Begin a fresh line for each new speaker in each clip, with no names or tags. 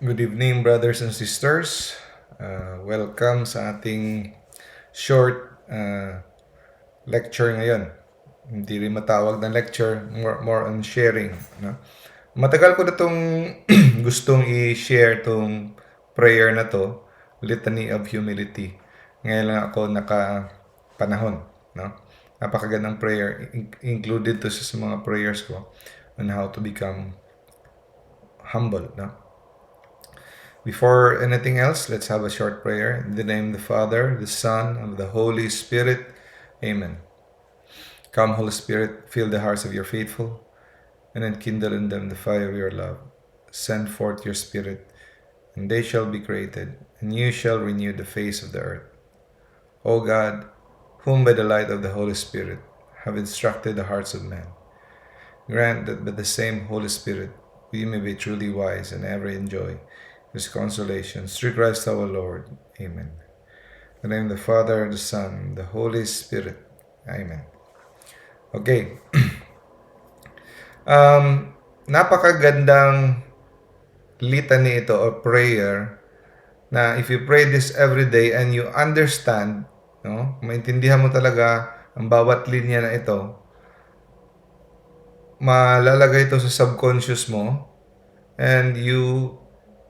Good evening, brothers and sisters. Uh, welcome sa ating short uh, lecture ngayon. Hindi rin matawag na lecture, more, more on sharing. No? Matagal ko na itong gustong i-share itong prayer na to, Litany of Humility. Ngayon lang ako nakapanahon. No? Napakagandang prayer. In- included to sa mga prayers ko on how to become humble. No? Before anything else, let's have a short prayer. In the name of the Father, the Son, and the Holy Spirit. Amen. Come, Holy Spirit, fill the hearts of your faithful, and enkindle in them the fire of your love. Send forth your Spirit, and they shall be created, and you shall renew the face of the earth. O God, whom by the light of the Holy Spirit have instructed the hearts of men, grant that by the same Holy Spirit we may be truly wise and ever enjoy his consolations through Christ our Lord. Amen. In the name of the Father, the Son, the Holy Spirit. Amen. Okay. um, napakagandang litany ito or prayer na if you pray this every day and you understand, no, maintindihan mo talaga ang bawat linya na ito, malalagay ito sa subconscious mo and you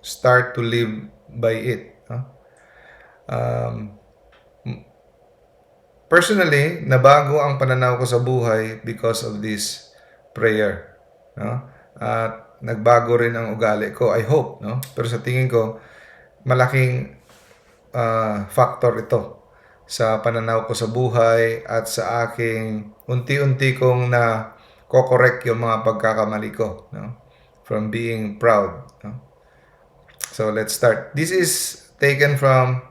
start to live by it. No? Um, personally, nabago ang pananaw ko sa buhay because of this prayer. No? At nagbago rin ang ugali ko, I hope. No? Pero sa tingin ko, malaking uh, factor ito sa pananaw ko sa buhay at sa aking unti-unti kong na kokorek yung mga pagkakamali ko. No? From being proud. No? So let's start. This is taken from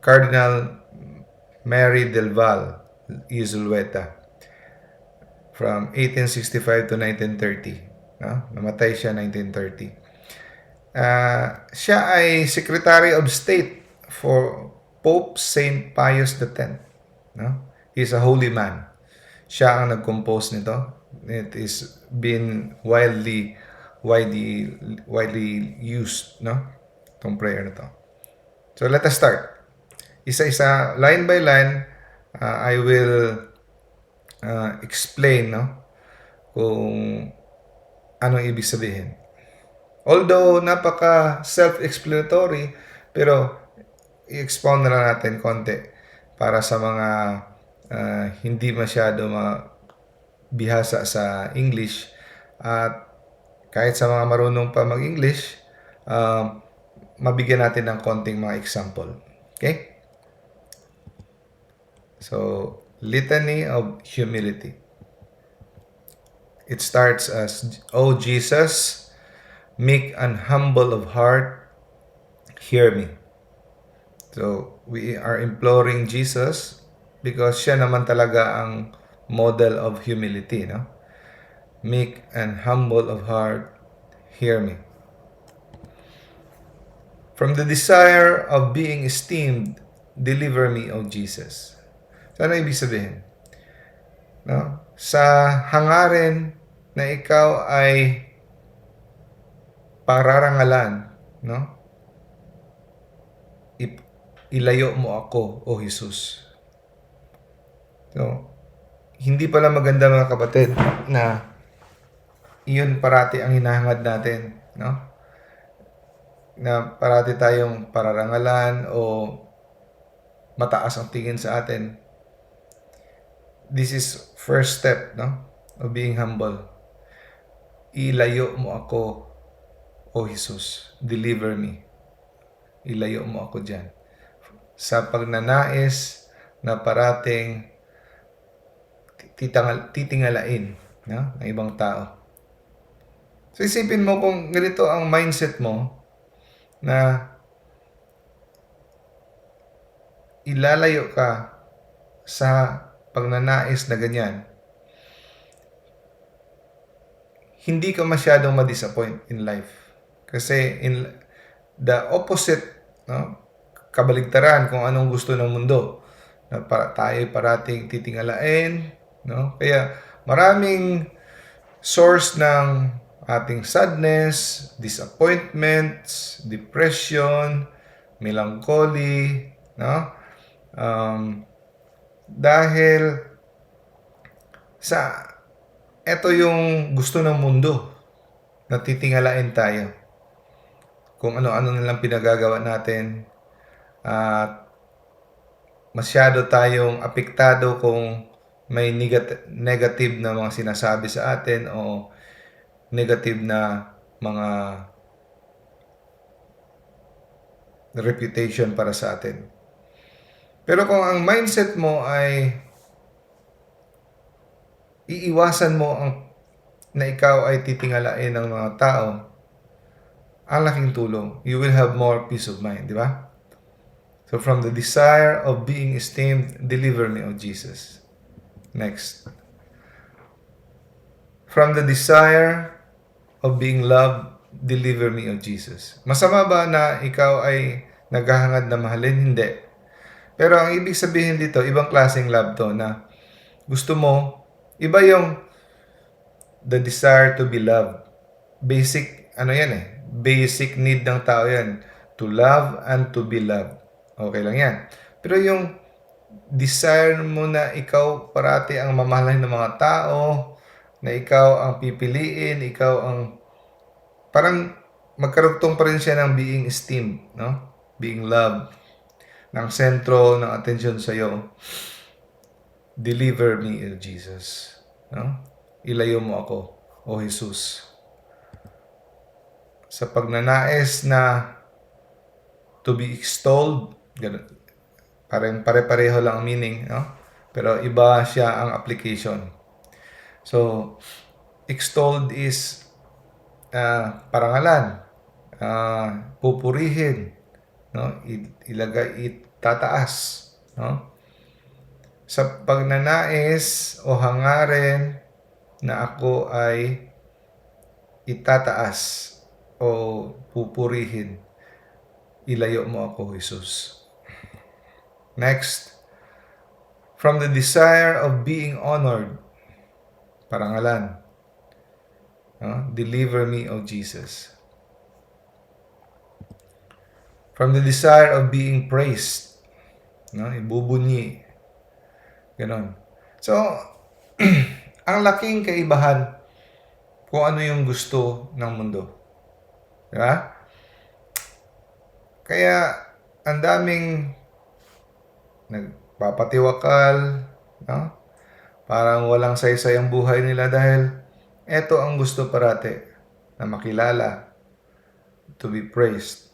Cardinal Mary del Val, Isulweta, from 1865 to 1930. No? Namatay siya 1930. Uh, siya ay Secretary of State for Pope Saint Pius X. No? He's a holy man. Siya ang nag-compose nito. It is been widely widely widely used no? Tong prayer na to. So let us start. Isa-isa line by line uh, I will uh, explain no? Kung ano ibig sabihin. Although napaka self-explanatory pero i-expound na lang natin konti para sa mga uh, hindi masyado mabihasa sa English. At kahit sa mga marunong pa mag-English, uh, mabigyan natin ng konting mga example. Okay? So, Litany of Humility. It starts as, O Jesus, meek and humble of heart, hear me. So, we are imploring Jesus because siya naman talaga ang model of humility, no? Meek and humble of heart, hear me. From the desire of being esteemed, deliver me, O Jesus. So, ano ibig sabihin? No? Sa hangarin na ikaw ay pararangalan, no? I- ilayo mo ako, O Jesus. So, hindi pala maganda mga kapatid na iyon parati ang hinahangad natin, no? Na parati tayong pararangalan o mataas ang tingin sa atin. This is first step, no? Of being humble. Ilayo mo ako, O Jesus. Deliver me. Ilayo mo ako dyan. Sa pagnanais na parating titangal, titingalain no? ng ibang tao. So isipin mo kung ganito ang mindset mo na ilalayo ka sa pagnanais na ganyan, hindi ka masyadong ma-disappoint in life. Kasi in the opposite, no? kabaligtaran kung anong gusto ng mundo. Na para, tayo parating titingalain. No? Kaya maraming source ng ating sadness, disappointments, depression, melancholy, no? Um, dahil sa ito yung gusto ng mundo na titingalain tayo. Kung ano-ano nilang pinagagawa natin at masyado tayong apektado kung may negat- negative na mga sinasabi sa atin o negative na mga reputation para sa atin. Pero kung ang mindset mo ay iiwasan mo ang na ikaw ay titingalain ng mga tao, ang laking tulong. You will have more peace of mind, di ba? So from the desire of being esteemed, deliver me, O Jesus. Next. From the desire of being loved, deliver me, O Jesus. Masama ba na ikaw ay naghahangad na mahalin? Hindi. Pero ang ibig sabihin dito, ibang klaseng love to na gusto mo, iba yung the desire to be loved. Basic, ano yan eh, basic need ng tao yan. To love and to be loved. Okay lang yan. Pero yung desire mo na ikaw parati ang mamahalin ng mga tao, na ikaw ang pipiliin, ikaw ang parang magkarugtong pa rin siya ng being esteemed, no? Being loved, ng sentro ng atensyon sa iyo. Deliver me, O Jesus. No? Ilayo mo ako, O Jesus. Sa pagnanais na to be extolled, parang pare-pareho lang ang meaning, no? Pero iba siya ang application. So, extolled is uh, parangalan, uh, pupurihin, no? Ilagay, itataas, no? Sa pagnanais o hangarin na ako ay itataas o pupurihin, ilayo mo ako, Jesus. Next, from the desire of being honored, parangalan, no? deliver me, O Jesus. From the desire of being praised, no? ibubunyi, ganon. So, ang laking kaibahan kung ano yung gusto ng mundo. Di ba? Kaya, ang daming nagpapatiwakal, no? Parang walang saysay ang buhay nila dahil eto ang gusto parate na makilala, to be praised.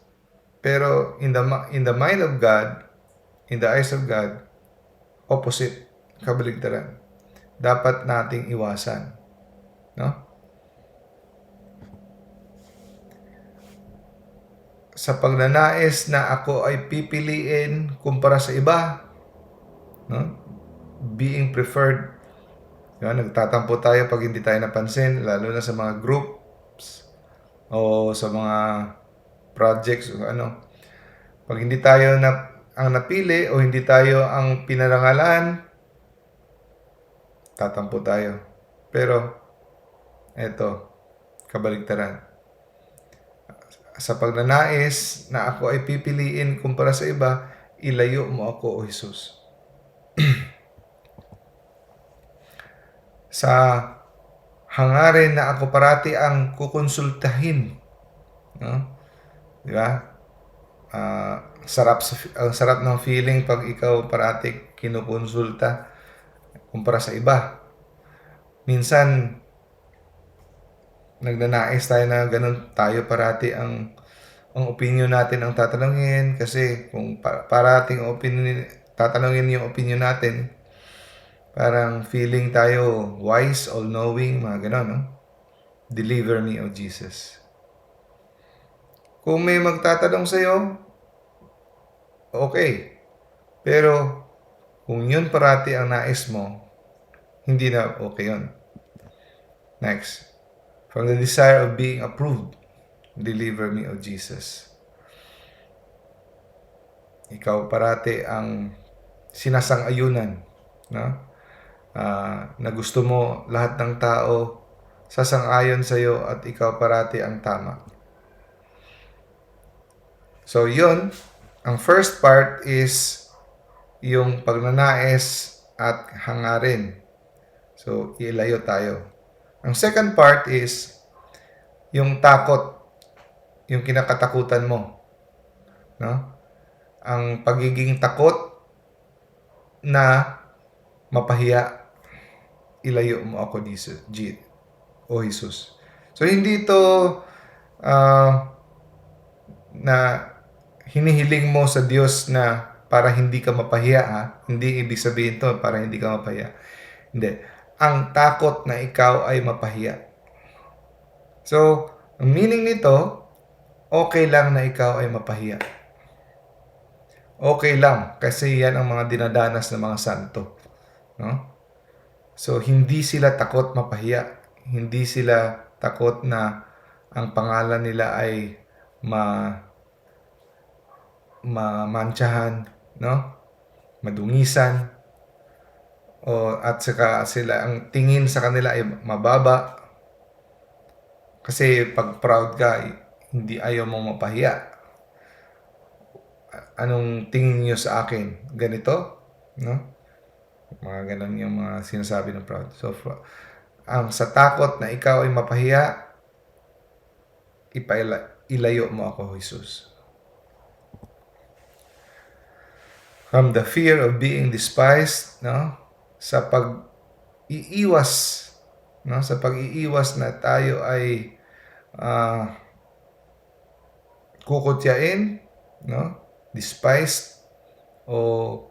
Pero in the in the mind of God, in the eyes of God, opposite, kabaligtaran. Dapat nating iwasan, no? Sa pagnanais na ako ay pipiliin kumpara sa iba, no? Being preferred. Diba? Nagtatampo tayo pag hindi tayo napansin, lalo na sa mga groups o sa mga projects o ano. Pag hindi tayo na ang napili o hindi tayo ang pinarangalan, tatampo tayo. Pero, eto, kabaligtaran. Sa pagnanais na ako ay pipiliin kumpara sa iba, ilayo mo ako, O Jesus. sa hangarin na ako parati ang kukonsultahin. No? Di ba? Ah, sarap sa ang sarap ng feeling pag ikaw parati kinukonsulta kumpara sa iba. Minsan nagnanais tayo na ganun tayo parati ang ang opinion natin ang tatanungin kasi kung pa- parating opinion tatanungin yung opinion natin parang feeling tayo wise, all-knowing, mga ganon, no? Deliver me, O Jesus. Kung may magtatanong sa'yo, okay. Pero, kung yun parati ang nais mo, hindi na okay yun. Next. From the desire of being approved, deliver me, O Jesus. Ikaw parati ang sinasang-ayunan, no? Ah, na gusto mo lahat ng tao sasang-ayon sa iyo at ikaw parati ang tama. So, yun. Ang first part is yung pagnanais at hangarin. So, ilayo tayo. Ang second part is yung takot, yung kinakatakutan mo. No? Ang pagiging takot na mapahiya, ilayo mo ako dito, G, o Jesus. So, hindi ito ah, na hinihiling mo sa Diyos na para hindi ka mapahiya ha. Hindi ibig sabihin to para hindi ka mapahiya. Hindi. Ang takot na ikaw ay mapahiya. So, ang meaning nito, okay lang na ikaw ay mapahiya. Okay lang kasi yan ang mga dinadanas ng mga santo. No? So, hindi sila takot mapahiya. Hindi sila takot na ang pangalan nila ay ma mamantsahan, no? Madungisan. O at saka sila ang tingin sa kanila ay mababa. Kasi pag proud ka, hindi ayaw mo mapahiya. Anong tingin niyo sa akin? Ganito, no? Mga ganun yung mga sinasabi ng proud. So, ang sa takot na ikaw ay mapahiya, ipaila, ilayo mo ako, Jesus. From the fear of being despised, no? Sa pag-iiwas, no? Sa pag-iiwas na tayo ay ah kukutyain, no? Despised o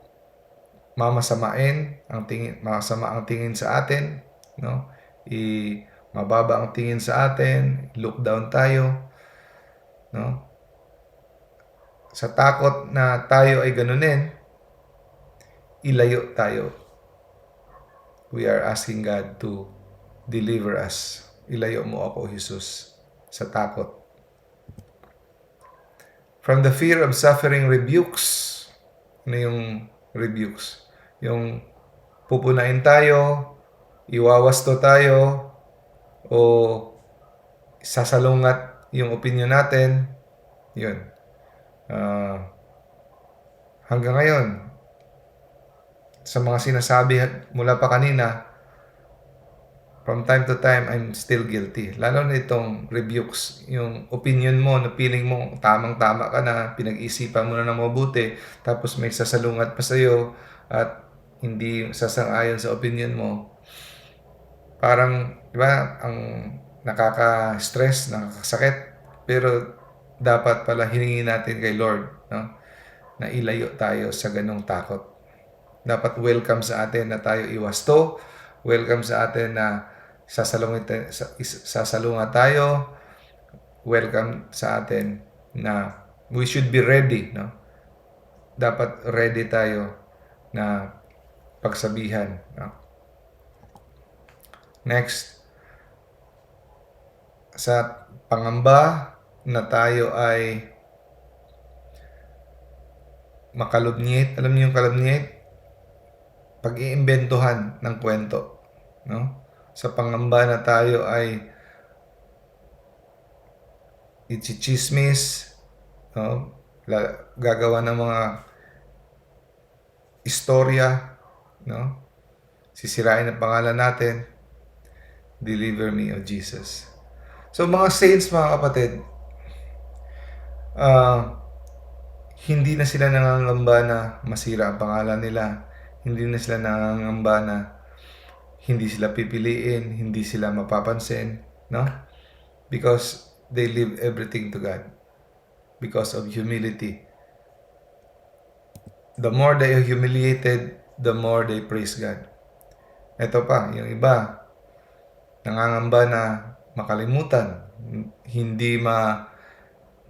mamasamain ang tingin masama ang tingin sa atin, no? I mababa ang tingin sa atin, look down tayo, no? Sa takot na tayo ay ganunin, ilayo tayo. We are asking God to deliver us. Ilayo mo ako, Jesus, sa takot. From the fear of suffering rebukes. Ano yung rebukes? Yung pupunain tayo, iwawasto tayo, o sasalungat yung opinion natin. Yun. Ah, hanggang ngayon, sa mga sinasabi mula pa kanina, from time to time, I'm still guilty. Lalo na itong rebukes, yung opinion mo, na feeling mo tamang-tama ka na, pinag-isipan mo na ng mabuti, tapos may sasalungat pa sa'yo, at hindi sasang-ayon sa opinion mo. Parang, di ba, ang nakaka-stress, nakakasakit, pero dapat pala hiningi natin kay Lord, no? na ilayo tayo sa ganong takot dapat welcome sa atin na tayo iwasto. Welcome sa atin na sasalungat, sasalungat tayo. Welcome sa atin na we should be ready. No? Dapat ready tayo na pagsabihan. No? Next, sa pangamba na tayo ay makalubnyit. Alam niyo yung kalubnyit? pag-iimbentuhan ng kwento. No? Sa pangamba na tayo ay ichichismis, no? Gagawa ng mga istorya, no? Sisirain ang pangalan natin. Deliver me, O Jesus. So mga saints, mga kapatid, ah hindi na sila nangangamba na masira ang pangalan nila hindi na sila nangangamba na hindi sila pipiliin, hindi sila mapapansin, no? Because they leave everything to God. Because of humility. The more they are humiliated, the more they praise God. Ito pa, yung iba, nangangamba na makalimutan, hindi ma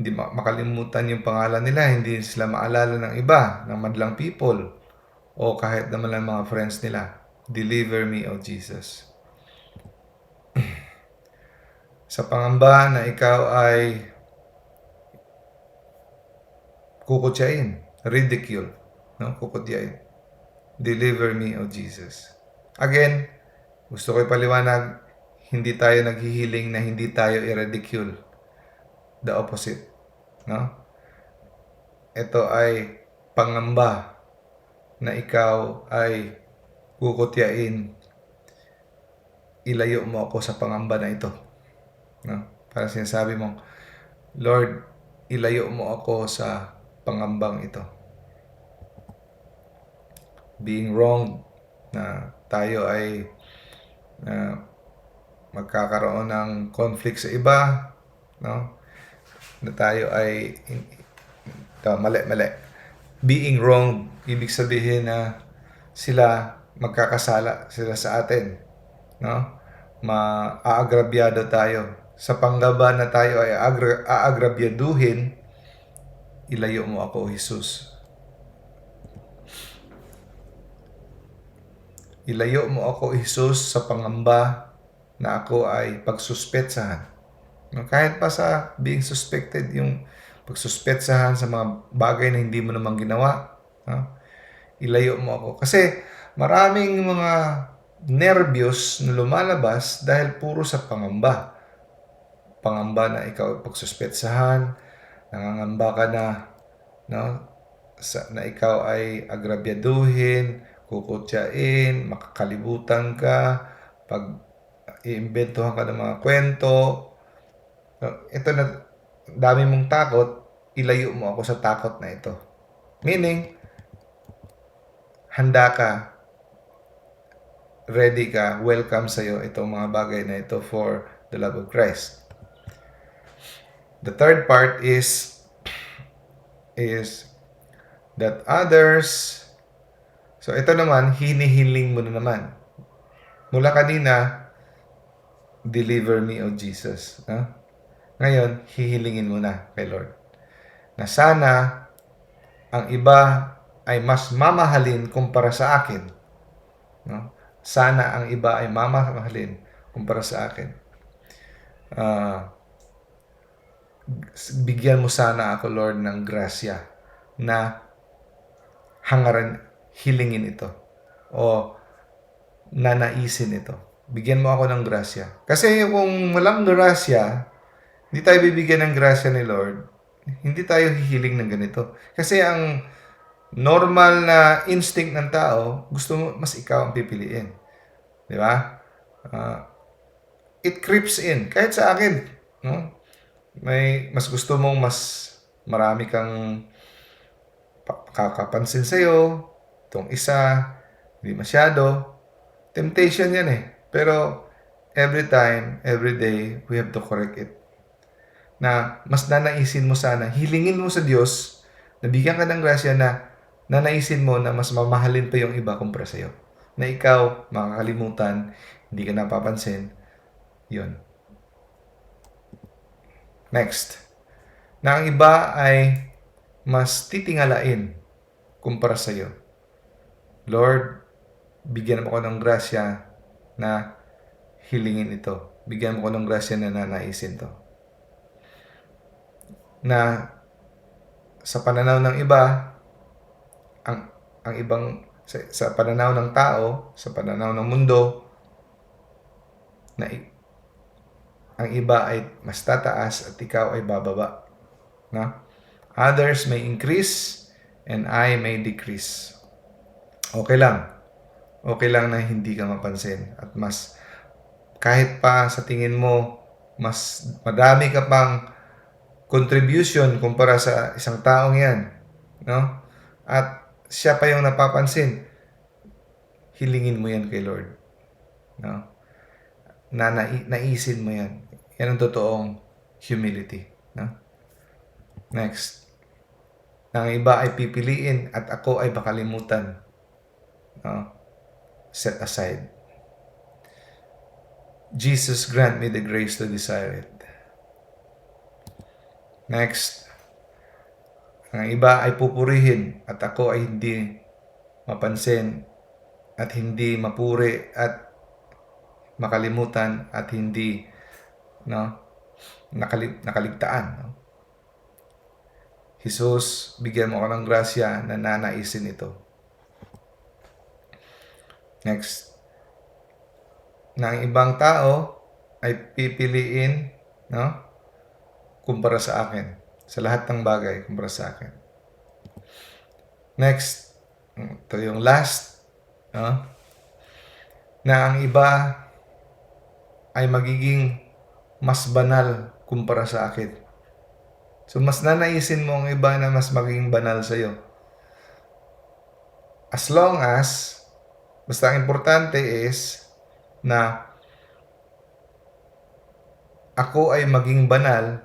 hindi makalimutan yung pangalan nila, hindi sila maalala ng iba, ng madlang people o kahit naman lang mga friends nila. Deliver me, O Jesus. sa pangamba na ikaw ay kukutyain, ridicule, no? kukutyain. Deliver me, O Jesus. Again, gusto ko ipaliwanag, hindi tayo naghihiling na hindi tayo i-ridicule. The opposite. No? Ito ay pangamba na ikaw ay kukutyain. Ilayo mo ako sa pangamba na ito. No? Para sinasabi mo, Lord, ilayo mo ako sa pangambang ito. Being wrong na tayo ay na magkakaroon ng conflict sa iba, no? Na tayo ay ito, mali, mali. Being wrong, ibig sabihin na sila magkakasala sila sa atin, no? Maaagrabyado tayo. Sa panggaba na tayo ay agra- aagrabyaduhin, ilayo mo ako, Jesus. Ilayo mo ako, Jesus, sa pangamba na ako ay pagsuspetsahan. No, kahit pa sa being suspected, yung pagsuspetsahan sa mga bagay na hindi mo naman ginawa, no? ilayo mo ako. Kasi maraming mga nervyos na lumalabas dahil puro sa pangamba. Pangamba na ikaw ay pagsuspetsahan, nangangamba ka na, no? Sa, na ikaw ay agrabyaduhin, kukutyain, makakalibutan ka, pag iimbentuhan ka ng mga kwento. No, Ito na, dami mong takot, ilayo mo ako sa takot na ito. Meaning, handa ka, ready ka, welcome sa'yo itong mga bagay na ito for the love of Christ. The third part is is that others So ito naman, hinihiling mo na naman. Mula kanina, deliver me, O Jesus. No? Ngayon, hihilingin mo na kay Lord. Na sana, ang iba ay mas mamahalin kumpara sa akin. No? Sana ang iba ay mamahalin kumpara sa akin. Ah, bigyan mo sana ako, Lord, ng grasya na hangaran, hilingin ito. O nanaisin ito. Bigyan mo ako ng grasya. Kasi kung walang grasya, hindi tayo bibigyan ng grasya ni Lord, hindi tayo hihiling ng ganito. Kasi ang normal na instinct ng tao, gusto mo, mas ikaw ang pipiliin. Di ba? Ah, it creeps in. Kahit sa akin, no? May mas gusto mong mas marami kang pa- kakapansin sa'yo. Itong isa, hindi masyado. Temptation yan eh. Pero every time, every day, we have to correct it. Na mas nanaisin mo sana, hilingin mo sa Diyos, nabigyan ka ng grasya na nanaisin mo na mas mamahalin pa yung iba kumpara sa'yo. Na ikaw, makakalimutan, hindi ka napapansin. Yun. Next. Na ang iba ay mas titingalain kumpara sa iyo. Lord, bigyan mo ko ng grasya na hilingin ito. Bigyan mo ko ng grasya na nanaisin to. Na sa pananaw ng iba, ang ang ibang sa, sa pananaw ng tao, sa pananaw ng mundo, na ang iba ay mas tataas at ikaw ay bababa. No? Others may increase and I may decrease. Okay lang. Okay lang na hindi ka mapansin at mas kahit pa sa tingin mo mas madami ka pang contribution kumpara sa isang taong yan, no? At siya pa yung napapansin. Hilingin mo yan kay Lord. No? Na, na naisin mo yan. Yan ang totoong humility. No? Next. Na ang iba ay pipiliin at ako ay bakalimutan. No? Set aside. Jesus grant me the grace to desire it. Next. Ang iba ay pupurihin at ako ay hindi mapansin at hindi mapuri at makalimutan at hindi no nakali, nakaligtaan no? Jesus bigyan mo ako ng grasya na nanaisin ito next ang ibang tao ay pipiliin, no? Kumpara sa akin. Sa lahat ng bagay, kumpara sa akin. Next, ito yung last, no? Na ang iba ay magiging mas banal kumpara sa akin. So, mas nanaisin mo ang iba na mas maging banal sa'yo. As long as, basta ang importante is na ako ay maging banal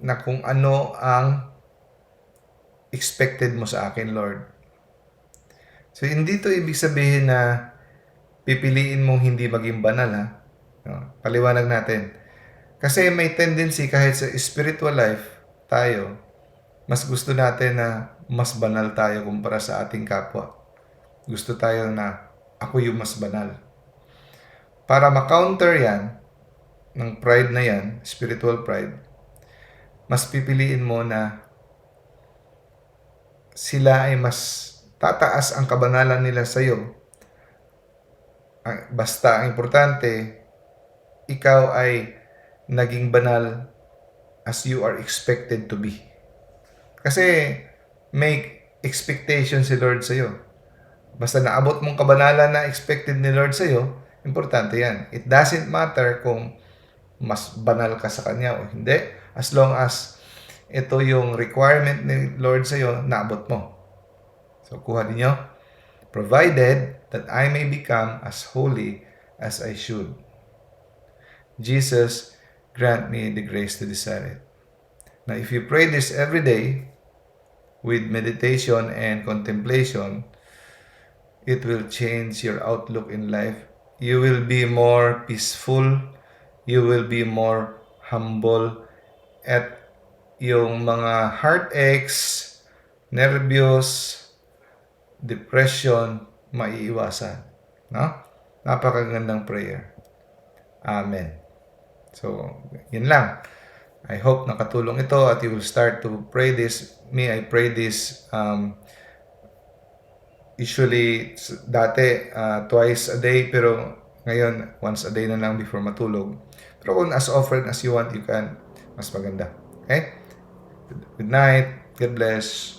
na kung ano ang expected mo sa akin, Lord. So, hindi to ibig sabihin na pipiliin mong hindi maging banal, ha? Paliwanag natin. Kasi may tendency kahit sa spiritual life, tayo, mas gusto natin na mas banal tayo kumpara sa ating kapwa. Gusto tayo na ako yung mas banal. Para ma-counter yan, ng pride na yan, spiritual pride, mas pipiliin mo na sila ay mas tataas ang kabanalan nila sa iyo. Basta ang importante, ikaw ay naging banal as you are expected to be. Kasi may expectation si Lord sa iyo. Basta naabot mong kabanalan na expected ni Lord sa iyo, importante yan. It doesn't matter kung mas banal ka sa Kanya o hindi. As long as ito yung requirement ni Lord sa iyo, naabot mo. So, kuha ninyo. Provided that I may become as holy as I should. Jesus, grant me the grace to desire it. Now, if you pray this every day with meditation and contemplation, it will change your outlook in life. You will be more peaceful. You will be more humble. At yung mga heartaches, nervyos, depression, maiiwasan. No? Napakagandang prayer. Amen. So, yun lang. I hope nakatulong ito at you will start to pray this. Me, I pray this um, usually dati uh, twice a day pero ngayon once a day na lang before matulog. Pero kung as often as you want, you can. Mas maganda. Okay? Good night. God bless.